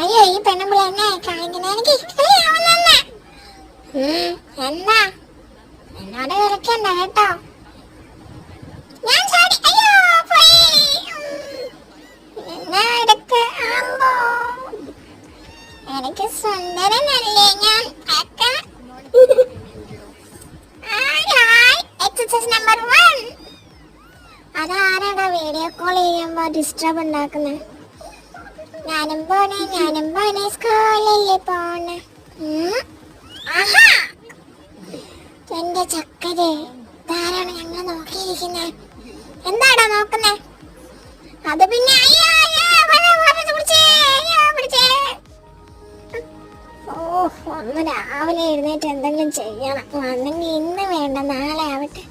അയ്യോ ഈ പെണ്ണുമ്പിള എന്നെ കാണിക്കുന്ന? എനിക്ക് ഇഷ്ടമാവുന്ന എന്നാ എന്നോട് വിളിക്കണ്ട കേട്ടോ. ഞാൻ ചാടി അയ്യോ പോയി. എടുക്ക് ആമ്പോ. എനിക്ക് സുന്ദരനല്ലേ ഞാൻ. അക്ക. നമ്പർ വൺ അതാരാടാ വീഡിയോ കോൾ ചെയ്യുമ്പോ ഡിസ്റ്റർബ് ഉണ്ടാക്കുന്നത് ഞാനും പോണേ ഞാനും പോണേ സ്കൂളിൽ പോണേ. എന്റെ ചക്കര് ധാരാണ് ഞങ്ങൾ നോക്കിയിരിക്കുന്നത് എന്താടാ നോക്കുന്നേ? അത് പിന്നെ. ഓ ഒന്ന് രാവിലെ എഴുന്നേറ്റ് എന്തെങ്കിലും ചെയ്യണം. വന്നെങ്കിൽ ഇന്ന് വേണ്ട നാളെ ആവട്ടെ.